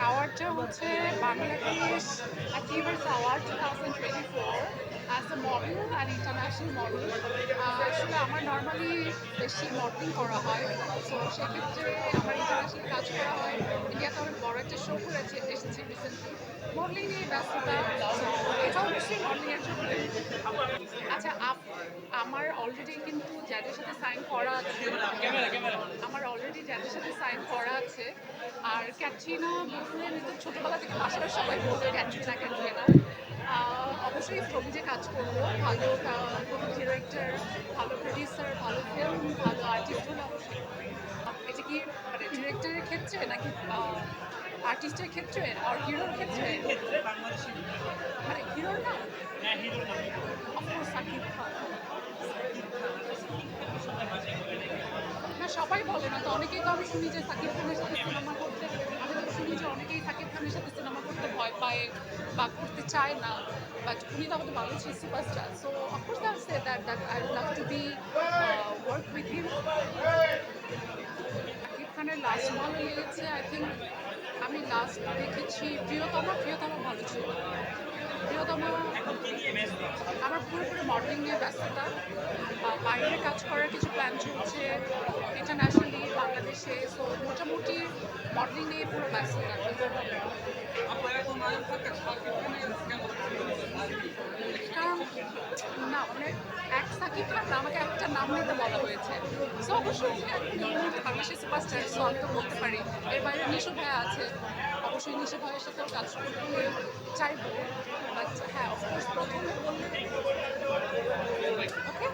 অ্যাওয়ার্ডটা হচ্ছে Bangladesh achievers award two thousand twenty four as a model and international model আসলে আমার normally বেশি modelling করা হয় তো সেক্ষেত্রে আমার ইন্টারন্যাশনাল কাজ করা হয়। ইন্ডিয়াতে অনেক বড় একটা শো করেছে এসেছি রিসেন্টলি মডেলিং নিয়ে ব্যস্ততা So, এটা অবশ্যই মডেলিংয়ের জন্য। আচ্ছা আমার অলরেডি কিন্তু যাদের সাথে সাইন করা আছে। আমার অলরেডি যাদের সাথে সাইন করা আছে। আর ক্যাটরিনা বুফুরের তো ছোটোবেলা থেকে বাসার সবাই বলবে ক্যাটরিনা ক্যাটরিনা। অবশ্যই ছবি যে কাজ করব ভালো কোনো ডিরেক্টর ভালো প্রডিউসার ভালো ফিল্ম ভালো আর্টিস্ট হলে। অবশ্যই এটা কি মানে ডিরেক্টরের ক্ষেত্রে নাকি আর্টিস্টের ক্ষেত্রে আর হিরোর ক্ষেত্রে? মানে হিরোর না অফকোর্স সাকিব খান না সবাই বলে না তো অনেকেই তো আমি শুনি যে সাকিব খানের সাথে সিনেমা করতে আমি তো শুনি যে অনেকেই সাকিব খানের সাথে সিনেমা করতে ভয় পায় বা করতে চায় না বাট উনি তো আমাদের বাংলাদেশের superstar so of course that say that that I would love to be work with him Shakib খানের লাস্ট ভালো লেগেছে আই থিঙ্ক আমি লাস্ট দেখেছি প্রিয়তমা প্রিয়তমা ভালো ছিল। প্রিয়তমা আমার পুরোপুরি মডেলিং নিয়ে ব্যস্ততা বাইরে কাজ করার কিছু প্ল্যান চলছে ইন্টারন্যাশনালি বাংলাদেশে সো মোটামুটি মডেলিং নিয়ে পুরো ব্যস্ততা কারণ না মানে এক সাকিব খান আমাকে একটা নাম নিতে বলা হয়েছে। সো অবশ্যই বাংলাদেশের সুপারস্টার সো আমি তো বলতে পারি। এর বাইরে নিশু ভাইয়া আছে। অবশ্যই নিশু ভাইয়ের সাথেও কাজ করতে চাইব। বাট হ্যাঁ অফকোর্স প্রথমে বললে ওকে